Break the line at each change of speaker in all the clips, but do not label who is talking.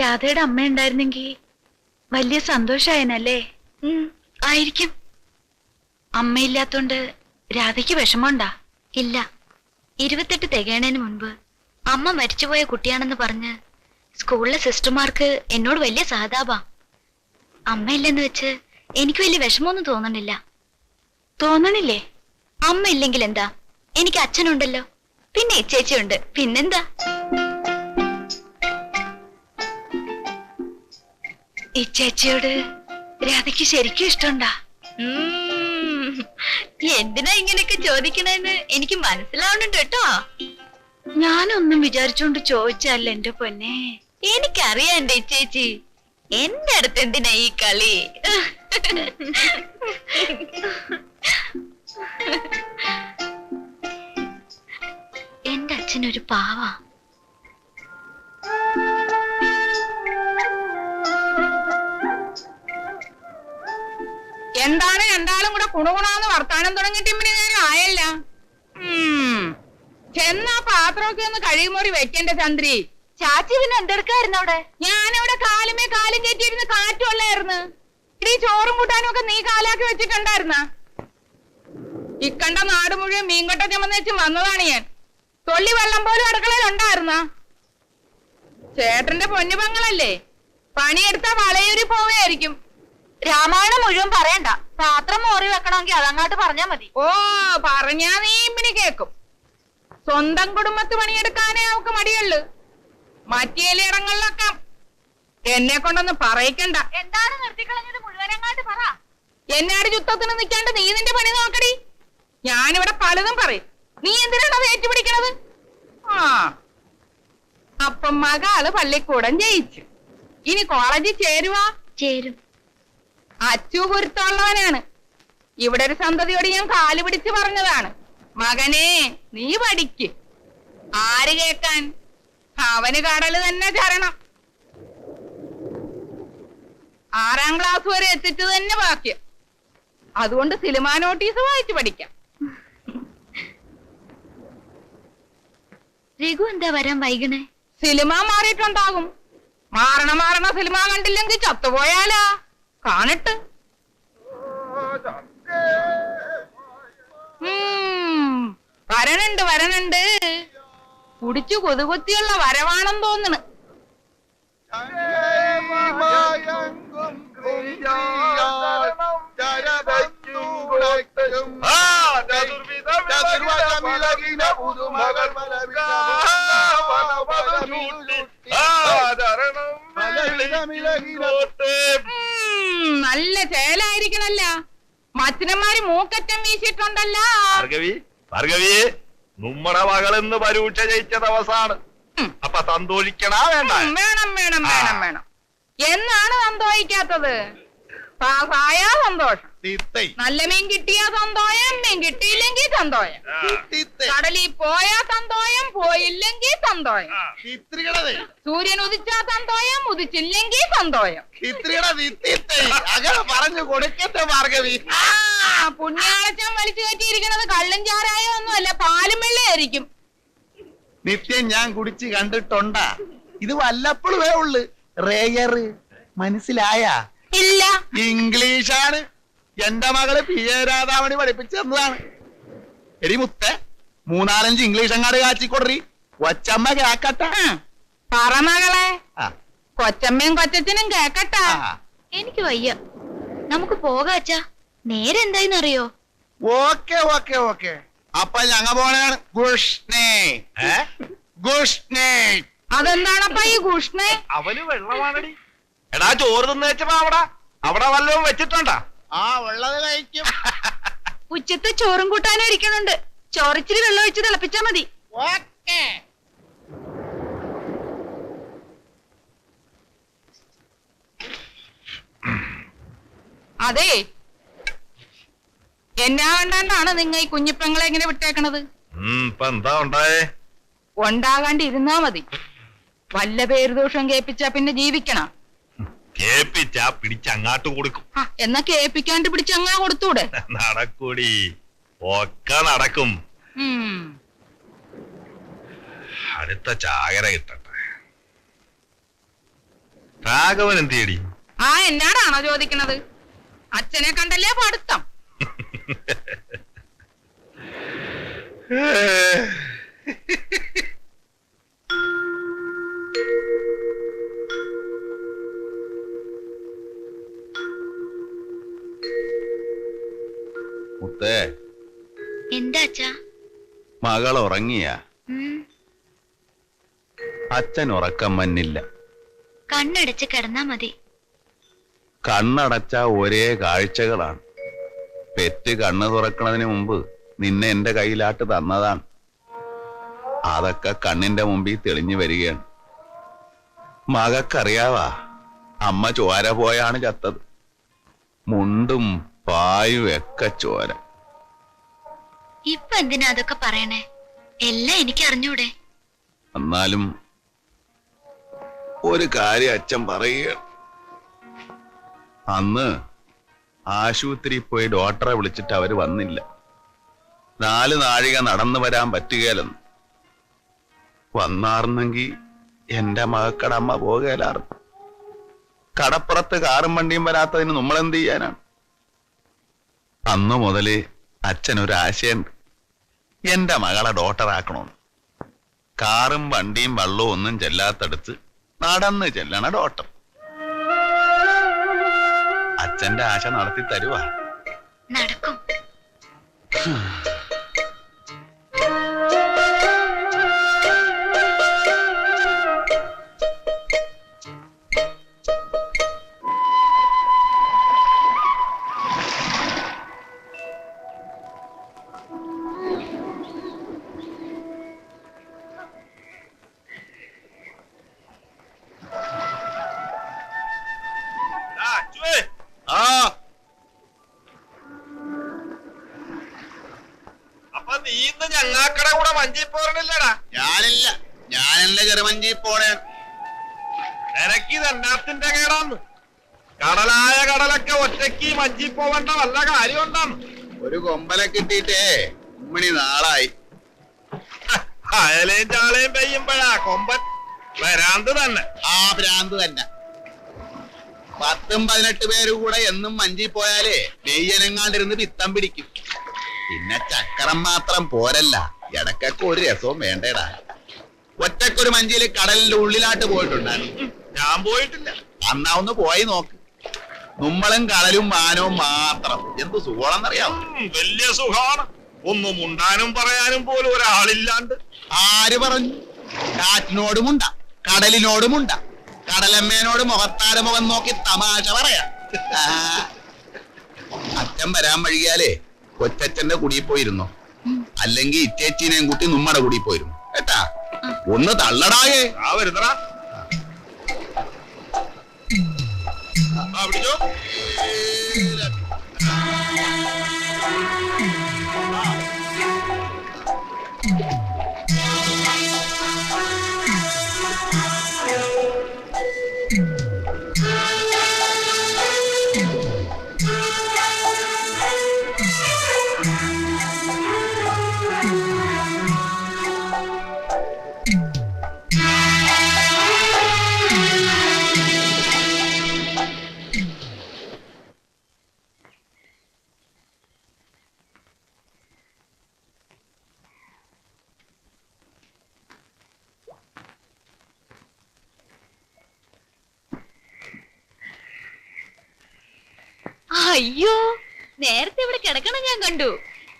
രാധയുടെ അമ്മ ഉണ്ടായിരുന്നെങ്കി വലിയ സന്തോഷായനല്ലേ? ആയിരിക്കും. അമ്മയില്ലാത്തോണ്ട് രാധയ്ക്ക് വിഷമമുണ്ടാ?
ഇല്ല. ഇരുപത്തെട്ട് തികയണതിന് മുൻപ് അമ്മ മരിച്ചുപോയ കുട്ടിയാണെന്ന് പറഞ്ഞ് സ്കൂളിലെ സിസ്റ്റർമാർക്ക് എന്നോട് വലിയ സഹതാപാ. അമ്മയില്ലെന്ന് വെച്ച് എനിക്ക് വലിയ വിഷമമൊന്നും തോന്നണില്ല.
തോന്നണില്ലേ?
അമ്മ ഇല്ലെങ്കിൽ എന്താ എനിക്ക് അച്ഛനുണ്ടല്ലോ. പിന്നെ ചേച്ചിയുണ്ട്. പിന്നെന്താ?
ഈ ചേച്ചിയോട് രാധയ്ക്ക് ശരിക്കും ഇഷ്ടമുണ്ടാ.
എന്തിനാ ഇങ്ങനെയൊക്കെ ചോദിക്കണെന്ന് എനിക്ക് മനസ്സിലാവുന്നുണ്ട് കേട്ടോ.
ഞാനൊന്നും വിചാരിച്ചോണ്ട് ചോദിച്ചല്ല എന്റെ പൊന്നെ.
എനിക്കറിയാം എന്റെ ചേച്ചി. എന്റെ അടുത്ത് എന്തിനാ ഈ കളി? എന്റെ അച്ഛനൊരു പാവാ.
എന്താണ് രണ്ടാളും കൂടെ കുണുകുണാന്ന് വർത്താനം തുടങ്ങിയിട്ട് പിന്നെ നേരം ആയല്ല. ചെന്നാ പാത്രമൊക്കെ ഒന്ന് കഴിയുമോറി വെക്കണ്ട ചന്ദ്രി.
ചാച്ചി പിന്നെ എന്തെടുക്കായിരുന്നു അവിടെ?
ഞാനവിടെ കാലുമേ കാലും കയറ്റിയിരുന്ന് കാറ്റുള്ളായിരുന്നു. ഇടി ചോറും കൂട്ടാനും ഒക്കെ നീ കാലാക്കി വെച്ചിട്ടുണ്ടായിരുന്ന? ഇക്കണ്ട നാട് മുഴുവൻ മീൻകൊട്ട ചുമന്ന് വെച്ച് വന്നതാണ് ഞാൻ. തൊള്ളി വെള്ളം പോലും അടുക്കളയിൽ ഉണ്ടായിരുന്ന? ചേട്ടന്റെ പൊന്നുപങ്ങളല്ലേ? പണിയെടുത്ത വളയൂരി പോവുകയായിരിക്കും.
രാമായണം മുഴുവൻ പറയണ്ട. പാത്രം മോറി വെക്കണമെങ്കിൽ അതങ്ങാട്ട് പറഞ്ഞാ മതി.
ഓ പറഞ്ഞാ നീ പിന്നെ കേക്കും. സ്വന്തം കുടുംബത്ത് പണിയെടുക്കാനേ അവക്ക് മടിയുള്ളു. മറ്റേലിടങ്ങളിലൊക്കെ എന്നെ കൊണ്ടൊന്നും പറയിക്കണ്ട.
എന്താണ് നിർത്തിക്കളഞ്ഞത്? മുഴുവനങ്ങാട്ട് പറ.
എന്നാട് ചുത്തത്തിന് നിൽക്കാണ്ട് നീ നിന്റെ പണി നോക്കടി. ഞാനിവിടെ പലതും പറയും. നീ എന്തിനാണ് അത് ഏറ്റുപിടിക്കണത്? ആ അപ്പം മകാൾ പള്ളിക്കൂടം ജയിച്ചു. ഇനി കോളേജിൽ ചേരുവാ?
ചേരും.
അച്ചു പൊരുത്തമുള്ളവനാണ് ഇവിടെ ഒരു സന്തതിയോട് ഞാൻ കാൽ പിടിച്ച് പറഞ്ഞതാണ്. മകനെ നീ പഠിക്ക്. ആര് കേക്കാൻ അവന് കടൽ തന്നെ ചരണം. ആറാം ക്ലാസ് വരെ എത്തിച്ചു തന്നെ ബാക്കി അതുകൊണ്ട് സിനിമ നോട്ടീസ് വായിച്ചു പഠിക്കാം.
രഘു എന്താ വരാൻ വൈകണേ
സിനിമ മാറിയിട്ടുണ്ടാകും. മാറണ മാറണ സിനിമ കണ്ടില്ലെങ്കിൽ ചത്തുപോയാലാ. കാണട്ട്. ഉം, വരണുണ്ട് വരണുണ്ട് കുടിച്ചു കൊതുകുത്തിയുള്ള വരവാണെന്ന് തോന്നണ്. ഉം, നല്ല ചേലായിരിക്കണല്ല. മച്ചനന്മാര് മൂക്കറ്റം വീശിയിട്ടുണ്ടല്ലോ.
ഭാർഗവി ഭാർഗവി നമ്മുടെ മകളെന്ന് പരീക്ഷ ജയിച്ച ദിവസാണ്. അപ്പൊ സന്തോഷിക്കണാ വേണ്ട.
വേണം വേണം വേണം വേണം. എന്നാണ് സന്തോഷിക്കാത്തത് പാസായ സന്തോഷം. നല്ല മീൻ കിട്ടിയ സന്തോഷം മീൻ കിട്ടിയില്ലെങ്കിൽ സന്തോഷം. കടലിൽ പോയാ സന്തോഷം പോയില്ലെങ്കിൽ സന്തോഷം. സൂര്യൻ ഉദിച്ചാ സന്തോഷം ഉദിച്ചില്ലെങ്കിൽ സന്തോഷം.
പറഞ്ഞു കൊടുക്കട്ടെ ഭാർഗവി
പുണ്യാളച്ചൻ വലിച്ചു കയറ്റിയിരിക്കണത് കള്ളും ചാരായം ഒന്നുമല്ല പാലും വെള്ളയായിരിക്കും.
നിത്യം ഞാൻ കുടിച്ച് കണ്ടിട്ടുണ്ടാ. ഇത് വല്ലപ്പോഴുമേ ഉള്ളു. റേയറ്. മനസ്സിലായ?
ഇല്ല.
ഇംഗ്ലീഷാണ്. എന്റെ മകൾ പി എ രാധാമണി പഠിപ്പിച്ചു തന്നതാണ്. എടി മുത്തേ മൂന്നാലഞ്ച് ഇംഗ്ലീഷ് അങ്ങാട് കാച്ചിക്കൊടറി കൊച്ചമ്മ കേക്കട്ടെ.
പറ മകളെ.
ആ,
കൊച്ചമ്മയും കൊച്ചച്ഛനും കേക്കട്ട.
എനിക്ക് വയ്യ. നമുക്ക് പോകാച്ച നേരെ എന്തായിന്നറിയോ
ഓക്കെ ഓക്കെ ഓക്കെ. അപ്പൊ ഞങ്ങ പോണാണ് ഗുഷ്ണേ ഗുഷ്ണേ
അതെന്താണപ്പ ഈ ഗുഷ്ണേ
അവന് വെള്ളമാണടി. എടാ ചോറ് തിന്ന് വെച്ചപ്പോ അവിടെ അവിടെ വല്ലതും വെച്ചിട്ടുണ്ടാ?
ആ ഉള്ളത് കഴിക്കും.
ഉച്ചത്തെ ചോറും കൂട്ടാനും ഇരിക്കുന്നുണ്ട്. ചോറിച്ചിരി വെള്ളം ഒഴിച്ച് തിളപ്പിച്ചാ മതി.
ഓക്കേ.
അതെ. എന്നാ ഉണ്ടാണ്ടാണ് നിങ്ങൾ ഈ കുഞ്ഞിപ്പങ്ങളെ ഇങ്ങനെ വിട്ടേക്കണത്?
ഇപ്പൊ എന്താ ഉണ്ടായേ?
ഉണ്ടാകാണ്ടിരുന്നാ മതി. വല്ല പേരുദോഷം കേൾപ്പിച്ചാ പിന്നെ ജീവിക്കണം.
കേപ്പിച്ചാ പിടിച്ചങ്ങാട്ട് കൊടുക്കും.
ആ, എന്നാ കേൾപ്പിക്കാണ്ട് പിടിച്ചങ്ങാ കൊടുത്തൂടെ?
നടക്കൂടി. ഒക്കെ നടക്കും.
ഉം.
അടുത്ത ചാകര കിട്ടട്ടെ. രാഘവൻ എന്തിയടി
ആ എന്നാടാണോ ചോദിക്കണത്? അച്ഛനെ കണ്ടല്ലേ പഠിത്തം?
മുത്തേ
എന്താ അച്ഛാ?
മകൾ ഉറങ്ങിയ അച്ഛൻ ഉറക്കം മന്നില്ല
കണ്ണടച്ച് കിടന്നാ മതി.
കണ്ണടച്ച ഒരേ കാഴ്ചകളാണ്. പെറ്റ് കണ്ണ് തുറക്കണതിന് മുമ്പ് നിന്നെ എന്റെ കയ്യിലാട്ട് തന്നതാണ്. അതൊക്കെ കണ്ണിന്റെ മുമ്പിൽ തെളിഞ്ഞു വരികയാണ്. മകക്കറിയാവാ അമ്മ ചോര പോയാണ് ചത്തത്. മുണ്ടും പായും ഒക്കെ ചോര.
ഇപ്പൊ എന്തിനാ അതൊക്കെ പറയണേ? എല്ലാം എനിക്ക് അറിഞ്ഞൂടെ?
എന്നാലും ഒരു കാര്യം അച്ഛൻ പറയുക. അന്ന് ആശുപത്രി പോയി ഡോക്ടറെ വിളിച്ചിട്ട് അവർ വന്നില്ല. നാല് നാഴിക നടന്നു വരാൻ പറ്റുകയില്ലെന്ന് വന്നാർന്നെങ്കി എന്റെ മകക്കട അമ്മ പോകുകയില്ലായിരുന്നു കടപ്പുറത്ത് കാറും വണ്ടിയും വരാത്തതിന് നമ്മൾ എന്ത് ചെയ്യാനാണ്? അന്നു മുതൽ അച്ഛൻ ഒരു ആശയുണ്ട് എന്റെ മകളെ ഡോക്ടറാക്കണമെന്ന് കാറും വണ്ടിയും വള്ളവും ഒന്നും ചെല്ലാത്തടുത്ത് നടന്ന് ചെല്ലണ ഡോക്ടർ അച്ഛന്റെ ആശ നടത്തി തരുവാ
നടക്കും
ഞങ്ങാക്കടെ കൂടെ വഞ്ചി പോരണില്ലടാ
ഞാനില്ല. ഞാനല്ല ചെറുമഞ്ചി പോണേ.
നിനക്ക് ഇത് കേടാന്ന്. കടലായ കടലൊക്കെ ഒറ്റയ്ക്ക് വഞ്ചി പോവേണ്ട വല്ല കാര്യം ഉണ്ടാന്ന്
ഒരു കൊമ്പലെ കിട്ടിയിട്ടേ ഉമ്മണി നാളായി.
അയലേം ചാളയും പെയ്യുമ്പോഴാ കൊമ്പൻ ഭ്രാന്ത് തന്നെ.
ആ ഭ്രാന്ത് തന്നെ. പത്തും പതിനെട്ട് പേര് കൂടെ എന്നും മഞ്ചി പോയാലേ നെയ്യനങ്ങാണ്ടിരുന്ന് പിത്തം പിടിക്കും. പിന്നെ ചക്കരം മാത്രം പോരല്ല. ഇടക്കൊക്കെ ഒരു രസവും വേണ്ടേടാ. ഒറ്റക്കൊരു മഞ്ചിയിൽ കടലിന്റെ ഉള്ളിലാട്ട് പോയിട്ടുണ്ടായിരുന്നു
ഞാൻ പോയിട്ടില്ല.
അന്നാ ഒന്ന് പോയി നോക്ക്. നമ്മളും കടലും മാനവും മാത്രം. എന്ത് സുഖമാണെന്നറിയാമോ
വലിയ സുഖമാണ്. ഒന്നും ഉണ്ടാനും പറയാനും പോലും ഒരാളില്ലാണ്ട്.
ആര് പറഞ്ഞു? കാറ്റിനോടുമുണ്ട കടലിനോടുമുണ്ട കടലമ്മേനോട് മുഖത്താര മുഖം നോക്കി തമാശ പറയാ. അച്ഛൻ വരാൻ വഴിയാലേ കൊച്ചച്ഛന്റെ കുടിയിൽ പോയിരുന്നു? അല്ലെങ്കിൽ ഇച്ചേച്ചീനെയും കൂട്ടി നമ്മുടെ കൂടി പോയിരുന്നു. കേട്ടാ? ഒന്ന് തള്ളടായേ
ആ വരുന്നടാ. ആ.
അയ്യോ നേരത്തെ ഇവിടെ കിടക്കണം ഞാൻ കണ്ടു.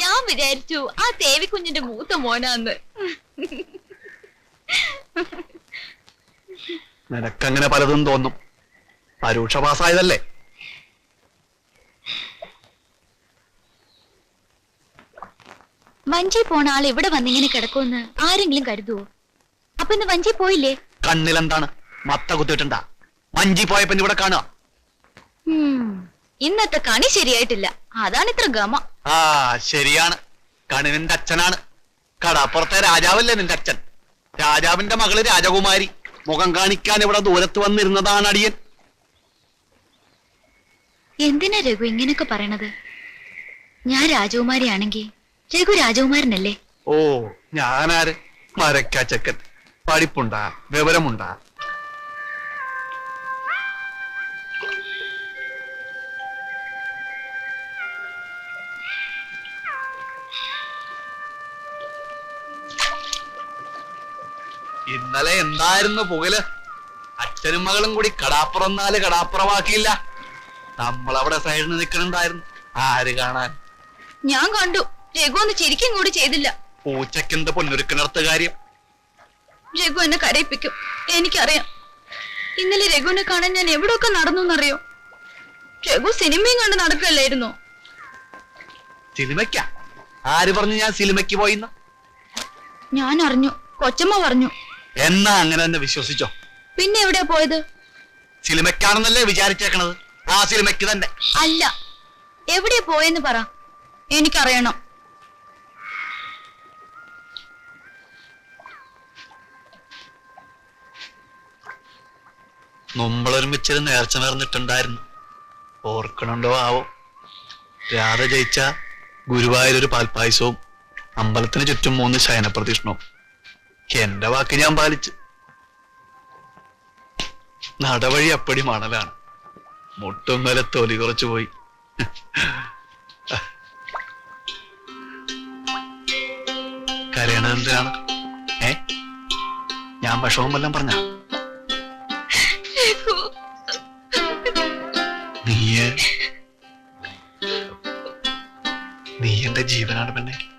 ഞാൻ വിചാരിച്ചു ആ തേവിക്കുഞ്ഞിന്റെ മൂത്ത മോനാന്ന്.
നിനക്കങ്ങനെ പലതും തോന്നും. പരീക്ഷ പാസ്സായതല്ലേ?
വഞ്ചി പോണ ആൾ ഇവിടെ വന്നിങ്ങനെ കിടക്കുമെന്ന് ആരെങ്കിലും കരുതുവോ? അപ്പൊ ഇന്ന് വഞ്ചി പോയില്ലേ?
കണ്ണിലെന്താണ്? മത്ത കുത്തിട്ടുണ്ടാ വഞ്ചി പോയപ്പോ ഇവിടെ കാണുക.
ഇന്നത്തെ കണി ശരിയായിട്ടില്ല. അതാണ് ഇത്ര ഗമ.
ആ ശരിയാണ്. കണി നിന്റെ അച്ഛനാണ്. കടാപ്പുറത്തെ രാജാവല്ലേ നിന്റെ അച്ഛൻ? രാജാവിന്റെ മകൾ രാജകുമാരി. മുഖം കാണിക്കാൻ ഇവിടെ ദൂരത്ത് വന്നിരുന്നതാണ് അടിയൻ.
എന്തിനാ രഘു ഇങ്ങനെയൊക്കെ പറയണത്? ഞാൻ രാജകുമാരി ആണെങ്കിൽ രഘു രാജകുമാരനല്ലേ?
ഓ ഞാനാര്? മരക്കാച്ചക്കൻ പഠിപ്പുണ്ടാ വിവരമുണ്ടാ. ഇന്നലെ എന്തായിരുന്നു പുകൽ? അച്ഛനും മകളും കൂടി കടാപ്പുറന്നാൽ കടാപ്പുറമാക്കിയില്ല. നമ്മളവിടെ സൈഡിൽ നിൽക്കണുണ്ടായിരുന്നു ആര് കാണാൻ?
ഞാൻ കണ്ടു. രഘു ഒന്ന് ചിരിക്കും കൂടി ചെയ്തില്ല.
പൂച്ചക്കെന്ത് പൊന്നൊരുക്കിനടുത്ത കാര്യം?
രഘു എന്നെ കരയിപ്പിക്കും. എനിക്കറിയാം. ഇന്നലെ രഘുവിനെ കാണാൻ ഞാൻ എവിടെയൊക്കെ നടന്നു എന്നറിയോ? രഘു സിനിമയും കണ്ട് നടക്കല്ലായിരുന്നു
സിനിമയ്ക്ക? ആര് പറഞ്ഞു ഞാൻ സിനിമയ്ക്ക് പോയിന്ന്?
ഞാൻ അറിഞ്ഞു. കൊച്ചമ്മ പറഞ്ഞു.
എന്നാ അങ്ങനെ തന്നെ വിശ്വസിച്ചോ?
പിന്നെ എവിടെയാ പോയത്?
സിനിമയ്ക്കാണെന്നല്ലേ വിചാരിച്ചേക്കണത്. ആ സിനിമയ്ക്ക് തന്നെ.
അല്ല എവിടെയാ പോയെന്ന് പറ. എനിക്കറിയണം.
നമ്മളൊരുമിച്ചൊരു നേർച്ച നേർന്നിട്ടുണ്ടായിരുന്നു. ഓർക്കണുണ്ടോ ആവോ? രാധ ജയിച്ച ഗുരുവായൂരൊരു പാൽപ്പായസവും അമ്പലത്തിന് ചുറ്റും മൂന്ന് ശയനപ്രദക്ഷിണവും. എന്റെ വാക്ക് ഞാൻ പാലിച്ചു. നടവഴി അപ്പടി മണലാണ്. മുട്ടും വല തൊലി കുറച്ചു പോയി. കരയണത് എന്തിനാണ്? ഏ? ഞാൻ വിഷമം വല്ലതും പറഞ്ഞ? നീയെ. നീ എന്റെ ജീവനാണ് പെണ്ണെ.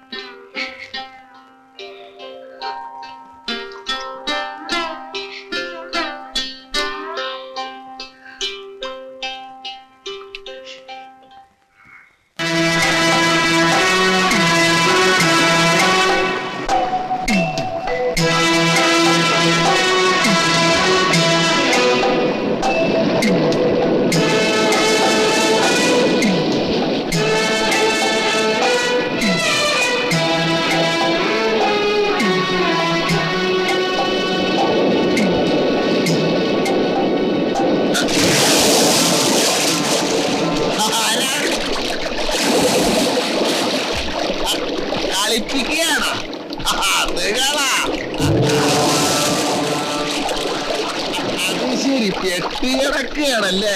പെട്ടി കിടക്കുകയാണല്ലേ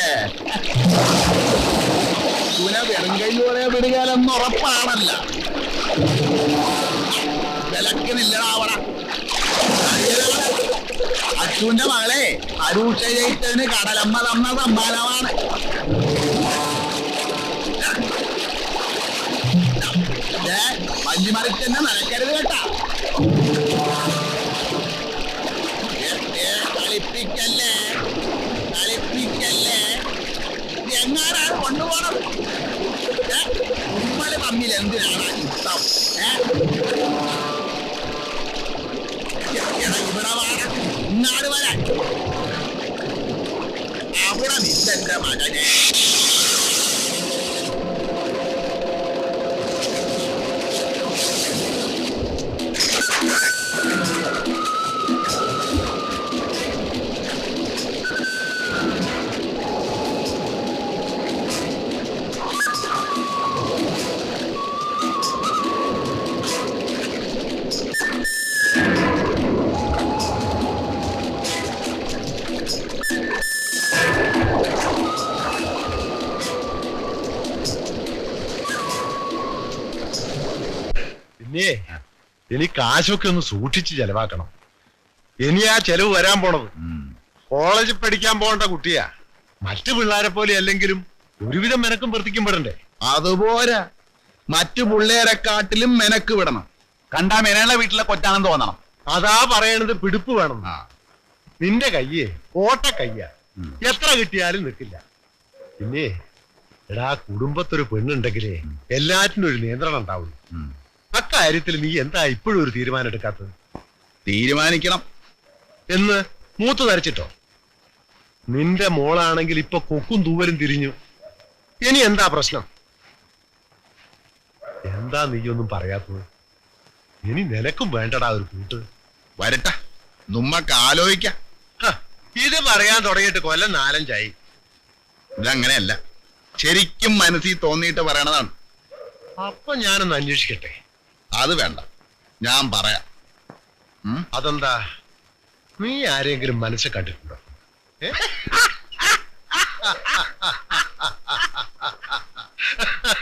തുന വെറും കൈയോടെ വിടുകാലെന്ന് ഉറപ്പാണല്ല. വിലക്കുന്നില്ലടാ അവിടെ അച്ഛന്റെ മകളെ അരൂക്ഷ ജയിച്ചതിന് കടലമ്മ തന്ന സമ്മാനമാണ്. ദേ, വഞ്ചിമറിച്ചെന്നെ നടക്കരുത് കേട്ടാ. എടാ, ഇവിടെ വാടാ ഇങ്ങാട് വരാൻ അവിടെ നിന്റെ മകനെ
ഇനി കാശൊക്കെ ഒന്ന് സൂക്ഷിച്ച് ചെലവാക്കണം. ഇനി ആ ചെലവ് വരാൻ പോണത്. കോളേജിൽ പഠിക്കാൻ പോകേണ്ട കുട്ടിയാ. മറ്റു പിള്ളേരെ പോലെ അല്ലെങ്കിലും ഒരുവിധം മെനക്കും പ്രവർത്തിക്കുമ്പോഴണ്ടേ
അതുപോലെ മറ്റു പിള്ളേരെക്കാട്ടിലും മെനക്ക് വിടണം.
കണ്ടാ മെനയുള്ള വീട്ടിലെ കൊച്ചാണെന്ന് തോന്നണം.
അതാ പറയണത് പിടിപ്പ് വേണം. നിന്റെ കയ്യേ കോട്ട കയ്യ. എത്ര കിട്ടിയാലും നിൽക്കില്ല. പിന്നെ എടാ കുടുംബത്തൊരു പെണ്ണുണ്ടെങ്കിലേ എല്ലാറ്റിനും ഒരു നിയന്ത്രണം ഉണ്ടാവുള്ളൂ. അക്കാര്യത്തിൽ നീ എന്താ ഇപ്പോഴും ഒരു തീരുമാനം എടുക്കാത്തത്?
തീരുമാനിക്കണം.
എന്ന് മൂത്ത് നരച്ചിട്ടോ? നിന്റെ മോളാണെങ്കിൽ ഇപ്പൊ കൊക്കും തൂവലും തിരിഞ്ഞു. ഇനി എന്താ പ്രശ്നം? എന്താ നീയൊന്നും പറയാത്തത്? ഇനി നിനക്കും വേണ്ടടാ ഒരു കൂട്ട്.
വരട്ടെ. നമ്മക്ക് ആലോചിക്ക.
ഇത് പറയാൻ തുടങ്ങിയിട്ട് കൊല്ലം നാലഞ്ചായി.
ഇതങ്ങനെയല്ല. ശരിക്കും മനസ്സിൽ തോന്നിയിട്ട് പറയണതാണ്.
അപ്പൊ ഞാനൊന്ന് അന്വേഷിക്കട്ടെ?
അത് വേണ്ട. ഞാൻ പറയാം.
അതെന്താ? നീ ആരെങ്കിലും മനസ്സ് കണ്ടിട്ടുണ്ടോ? ഏ?